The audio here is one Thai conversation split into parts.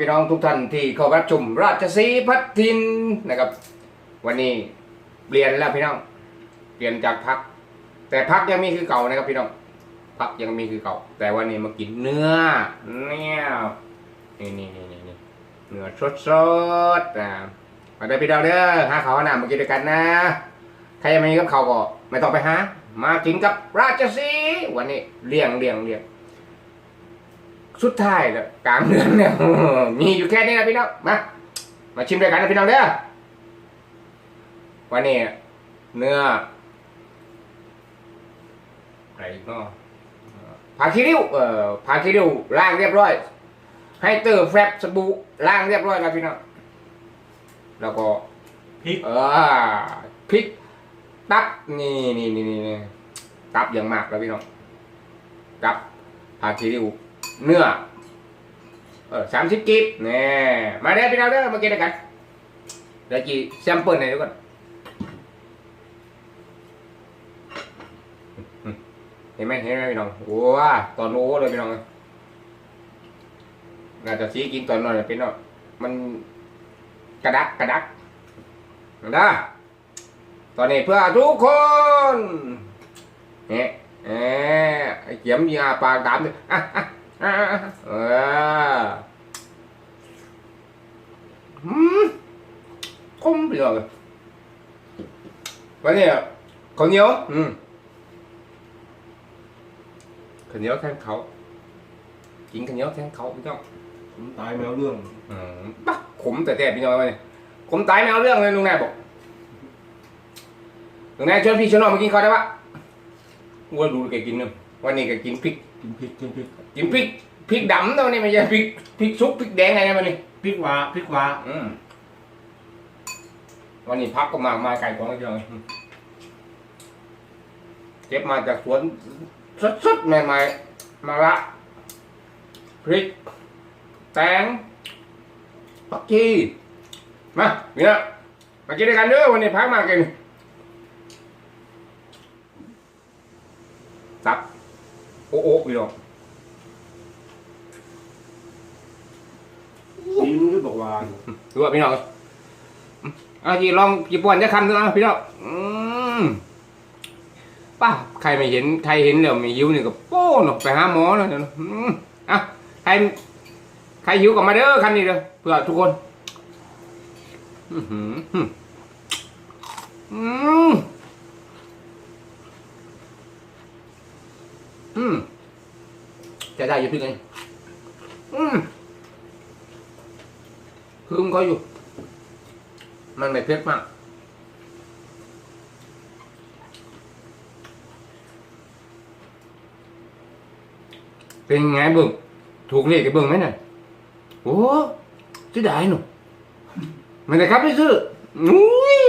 พี่น้องทุกท่านที่เข้ารับชมราชสีพัฒทินนะครับ วันนี้เปลี่ยนแล้วพี่น้อง เปลี่ยนจากพัก แต่พักยังมีคือเก่านะครับพี่น้องพักยังมีคือเก่า แต่วันนี้มากินเนื้อเนี่ยนี่นี่นี่นี่นี่เนื้อสดสดนะมาได้อพี่น้องเด้อหาเขาวหน้ามากินด้วยกันนะใครยังไม่มีกับเขาวก็ไม่ต้องไปหามากินกับราชสีวันนี้เลี้ยงเลี้ยงเลี้ยง สุดท้ายแล้วกลางเดือนเนี่ยมีอยู่แค่นี้นะพี่น้องมามาชิมด้วยกันนะพี่น้องเด้อวันนี้เนื้ออะไรอีกเนาะผักคีริ้วเอ่อผักคีริ้วล้างเรียบร้อยให้เตอร์แฟบสบู่ล้างเรียบร้อยแล้วพี่น้องแล้วก็พริกเออพริกตับนี่นี่นี่นี่นี่ตับอย่างมากแล้วพี่น้องตับผักคีริ้ว เนื้อเออสามสิบกิบแน่มาเด้พี่น้องเด้อมากินด้วยกันเดี๋ยวจีแซมเปิลหน่อยดูก่อนเห็นไหมเห็นไหมพี่น้องโอ้ว้าตอนโอ้เลยพี่น้องน่าจะซีกินตอนนอนเนี่ยพี่น้องมันกระดักกระดักนะตอนนี้เพื่อทุกคนเนี่ยเอ๊ะเขียมมีอาปากดำเลยอะอะ อะอะออหืมคมไปเลยวันนี้ข้าวเหนียวอืมข้าวเหนียวแทนเขากินข้าวเหนียวแทนเขาพี่น้องผมตายแมวเรื่องอืมปักขมแต่แต่พี่น้องเลยขมตายไม่เรื่องเลยลุงนายบอกลุงนายชวนพี่ชวนน้องมากินข้าวได้ปะวัวดูแกกินนึงวันนี้แกกินพริก กินพริกกินพริกกินพริกพริกดำตัวนี้ไม่ใช่พริกพริกซุปพริกแดงอะไรนะมันนี่พริกหวาพริกหวาอืมวันนี้พักก็มามาไก่ของพี่น้องอืมเก็บมาจากสวนสดๆใหม่ๆมาละพริก แตงปักชีมาเนี่ยมากินด้วยกันเด้อวันนี้พักมากินตับ โอ้โอ้พี่น้องสีมือบอกว่าดูว่าพี่น้องเอาจีลองจีป่วนจะคำนึงอะพี่น้องอืมป้าใครไม่เห็นใครเห็นแล้วไม่หิวนี่ก็โป้หนอกไปหาหมอแล้วเดี๋ยวนะอืมอะใครใครหิวก็มาเด้อคันนี้เด้อเพื่อทุกคนอือหืออืมอืม อืมจะได้อยู่พี่ไงอืมคือมันก็อยู่ มันไม่เผ็ดมากเป็นไงเบิ่งถูกเลขกับเบิ่งไหมน่ะโอ้จะได้หนูไม่ได้ครับไม่ซื้ออุ้ย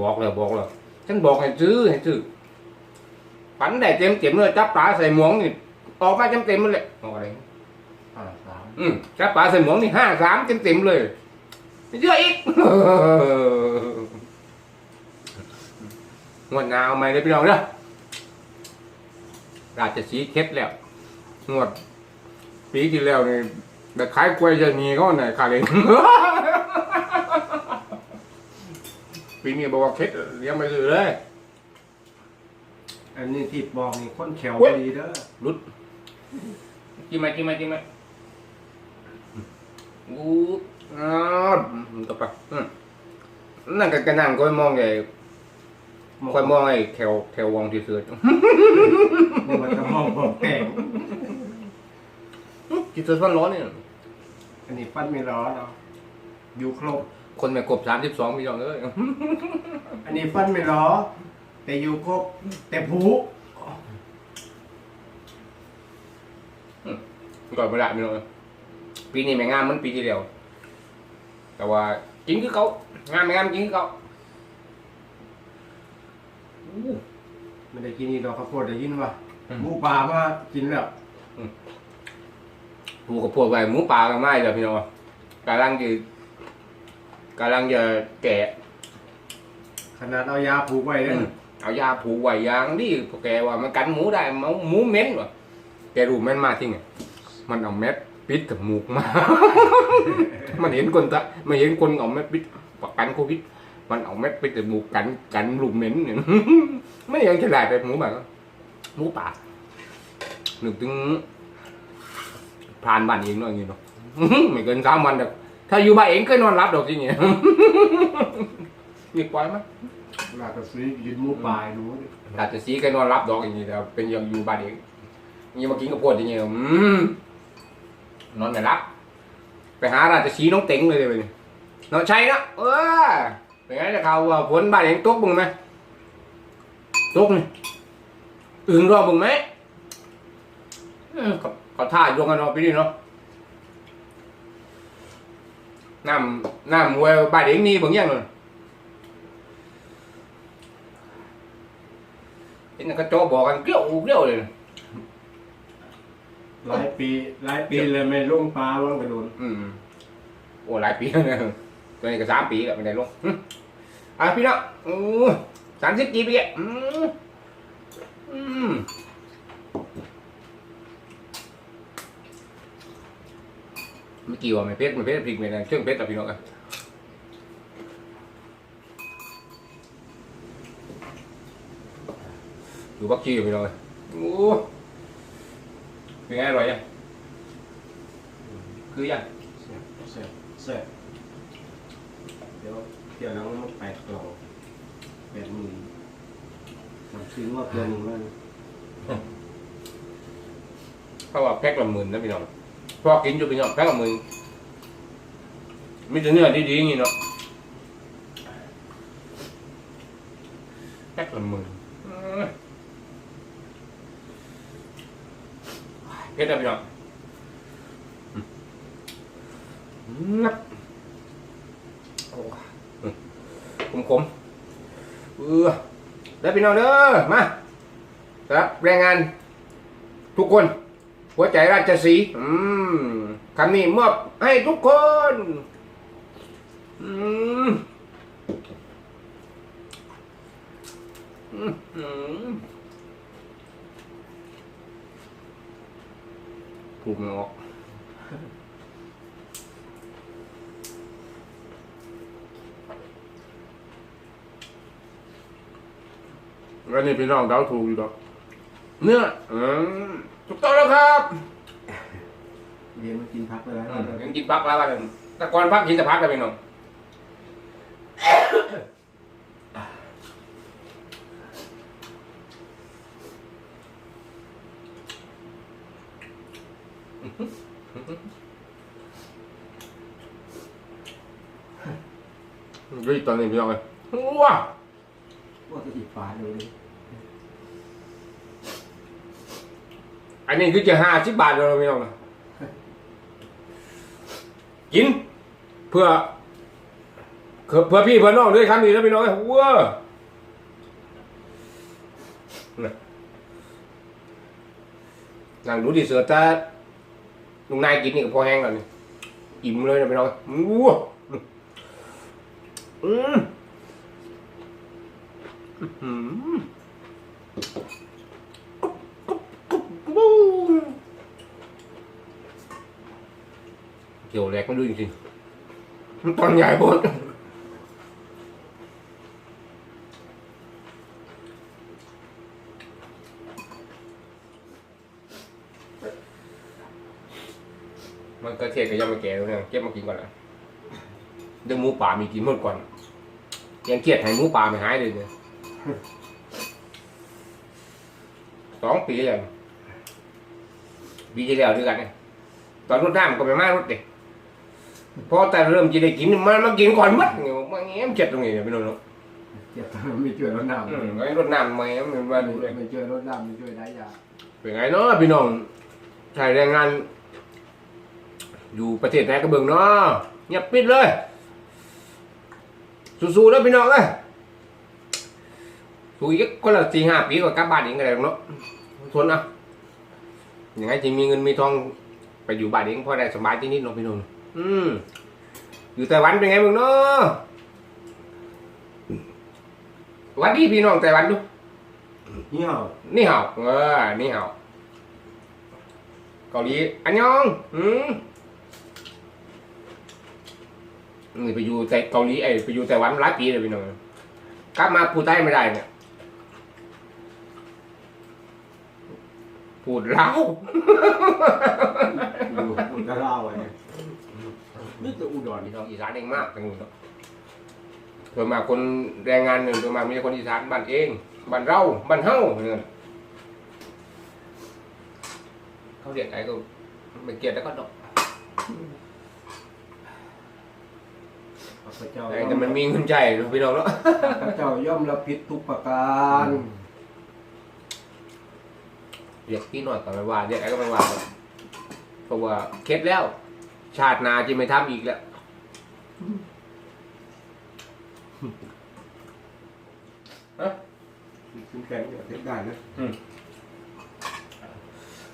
บอกเลยบอกเลยฉันบอกให้ซื้อให้ซื้อ ฝันได้เต็มเต็มๆเลยจับปลาใส่หมวงนี่ออกมาเต็มเต็มๆเลยออกอะไรอ่าสามอืมจับปลาใส่หมวงนี่ห้าสามเต็มเต็มๆเลยไม่เยอะอีกงวดหนาวไม่ได้พี่น้องเด้อราชสีห์เคล็ดแล้วงวด ปีที่แล้วนี่แต่ขายกล้วยจะมีก็ไหนขายเลยปีนี้บอกว่าเคล็ดเลี้ยงไม่ซื้อเลย อันนี้ที่บอกนี่คนแขวเว้ยดีเด้อรุดกินไหมกินไหมกินไหมอู้อ้าวมันก็ไปอืมนั่นก็กระนั่งก็มองไงคอยมองไอ้แถวแถววงที่เสือนี่มันจะมองบอกแก่งที่เสือร้อนๆเนี่ยอันนี้ปั้นไม่ร้อนเนาะอยู่ครบคนไม่กบสามสิบสองพี่น้องเอ้ยอันนี้ปั้นไม่ร้อ แต่อยู่ครบแต่ผูก่อนเวลาพี่น้องเอ้ยปีนี้ไม่งามเหมันปีที่แล้วแต่ว่าจริงคือเขางามไม่งามจริงคือเขาอู้ไม่ได้กินนี่ดอกข้าวโพดได้ยินว่าอืมหมูป่ามากินแล้วหมูกับพวกไปหมูป่ากันไม่เลยพี่น้องกำลังจะกำลังจะแกะขนาดเอายาผูกไว้เลย เอายาผูกไว้อยางนี่พวกแกว่ามันกันหมูได้หมูหมูเหม็นวะแกรู้แม่นมาที่ไงมันเอาเม็ดปิดกับหมูกมา มันเห็นคนตะมันเห็นคนเอาแม่ปิดประกันโควิด มันเอาแม่ปิดแต่หมูกกันกันลูเหม็นเนี่ยไม่ยังฉลาดไปหมูแบบหมูป่าหนึกถึงพรานบ้านเองเนาะอย่างงี้เนาะไม่เกินสามวันดอกถ้าอยู่บ้านเองเคยนอนรับดอกจริงเนี่ยมีปล่อยมั้ย ลาดกระซีกินหมูปลายดูดิอาจจะซีเคยนอนรับดอกอย่างงี้แต่เป็นยังอยู่บ้านเองนี่มากินกับพวดอย่างเงี้ยอืมนอนไม่รับ ไปหาราชสีห์น้องเต็งเลยเลยนี่น้องชัยนะเออเป็นไงจะเขาว่าผลบ้านเองตกบึงไหมตกนี่อึ่งรอบึงไหมเออเขาเขาท่าโยงกันเนาะพี่นี่เนาะน้ำน้ำมวยบ้านเองนี่บึงยังเลยเห็ นกระโจบอกกันเกลี้ยวเกลี้ยวเลยหลายปีหลายปีเลยไม่ลงปลาว่างกระโดนอืมโอ้หลายปีแล้วนะตัวนี้ก็สามปีแล้วไม่ได้ลงหึอะพี่น้องอือสามสิบกี่ปีอะอืมอืมไม่กี่ว่าไม่เพชรไม่เพชรพริกไม่ได้เครื่องเพชรกับพี่น้องกัน ดูบักชีพี่น้องกันโอ้เป็นไงอร่อยยังคือยังเสร็จเสร็จเสร็จเดี๋ยวเดี๋ยวน้องมาแปดกล่องแปดหมื่นทำซื้อว่าเกินหนึ่งแล้วเพราะว่าแพ็คละหมื่นนะพี่น้องเพราะว่ากินอยู่พี่น้องแพ็คละหมื่นมีแต่เนื้อดีๆอย่างงี้เนาะแพ็คละหมื่นอืม เผ็ดนะพี่น้องนับโอ้ขมขมเออแล้วพี่น้องเด้อมาครับแรงงานทุกคน หัวใจราชสีอืมคำนี้มอบให้ทุกคนอืมอืมอืมผู กมันออกแล้วนี่พี่น้องเดาถูกอยู่ดอกเนื้ออืมถูกต้องแล้วครับเดี๋ยวมากินพักไปแล้วอืมยังกินพักแล้วกันแต่ก่อนพักกินแต่พักกันพี่น้อง ดูตอนนี้พี่น้องเลยว้าวว่าจะอีกปลาเลยอันนี้คือจะห้าสิบบาทเลยพี่น้องนะกินเพื่อเพื่อเพื่อพี่เพื่อน้องด้วยคำนี้แล้วพี่น้องเอ้ยว้าน่ะนั่งดูดิเสือแต่ลุงนายกินนี่ก็พอแห้งแล้วนี่อิ่มเลยนะพี่น้องว้า อืมอืมเกี่ยวแรกมันดูจริงๆมันตอนใหญ่หมดมันกระเทียมกับยำมะแก่แล้วเนี่ยเก็บมากินก่อนนะ เดี๋ยวหมูป่ามีกินหมดก่อน ยังเครียดให้หมูป่าไม่หายเลยเนี่ย สองปีแล้วปีที่แล้วด้วยกันเนี่ยตอนรถน้ำก็ไปมารถเด็กพอแต่เริ่มจะได้กินมันมากินก่อนมัดเนี่ยมันแง้มเจ็ดตรงนี้เนี่ยพี่น้องเนาะเจ็บไม่ช่วยรถน้ำอืมไอ้รถน้ำมาแง้มมันมาดูเลยไม่ช่วยรถน้ำไม่ช่วยได้ยาเป็นไงเนาะพี่น้องชายแรงงาน อยู่ประเทศไหนก็เบิ่งเนาะเงียบปิดเลย สู้ๆแล้วพี่น้องเอ้ยสู้อีกคนละสี่ห้าปีก็กลับบ้านเองก็ได้เนาะทนอะยังไงจะมีเงินมีทองไปอยู่บ้านเองพอได้สบายที่นิดเนาะพี่น้องอืมอยู่ไต้หวันเป็นไงบ้างเนาะหวันดีพี่น้องไต้หวันดูเหี่ยวนี่เห่าเออนี่เห่าเกาหลีอันยองอืม นี่ไปอยู่แต่เกาหลีไอ้ไปอยู่ไต้หวันหลายปีเลยพี่น้องกลับมาพูดใต้ไม่ได้เนี่ยพูดลาวอยู่อุดรเล่าไว้นี่จะอุดรพี่น้องอีสานเองมากทั้งนู้นเนาะเพิ่มมาคนแรงงานหนึ่งเพิ่มมามีแต่คนอีสานบ้านเองบ้านเราบ้านเฮาเนี่ยเขาเรียกไอ้ก็ไม่เกลียดแล้วก็ดอก พระเจ้าไอ้แต่มันมีเงินใจเนาะพี่น้องเนาะพระเจ้าย่อมรับผิดทุกประการเรียกพี่หน่อยก็ไม่ว่าเรียกไอ้ก็ไม่ว่าหรอกเพราะว่าเคล็ดแล้ว ชาติหนาจะไม่ทำอีกแล้ว คุณแข็งอย่าเท็ดได้นะ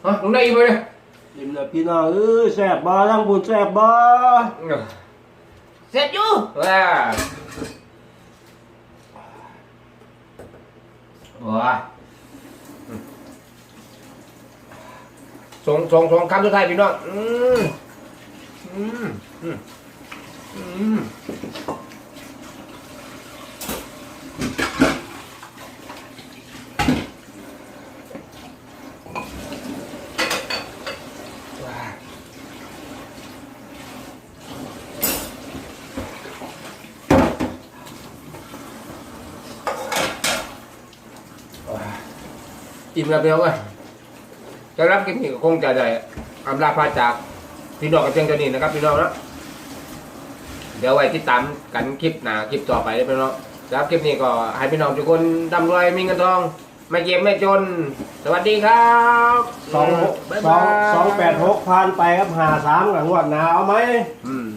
ฮะลุงได้อีกไหมเนี่ยยิ้มเลยพี่น้องเอ้ยแซ่บบ่ทั้งบุญแซ่บบ่เสร็จอยู่ว้าว้าส่งส่งส่งคำสุดท้ายพี่น้องอืมอืมอืม อิ่มแล้วเพียวอะจะรับกินนี่ก็คงจะได้อำลาพาจากพี่น้องกับเพียงเท่านี้นะครับพี่น้องนะเดี๋ยวไว้ติดตามกันคลิปหน้าคลิปต่อไปเลยพี่น้องสำหรับคลิปนี้ก็ให้พี่น้องทุกคนร่ำรวยมีเงินทองไม่เจ็บไม่จน สวัสดีครับสองบ๊ายสอบางยสองแปดหกพันไปครับหาสามกับงวดหนาวไหม อืม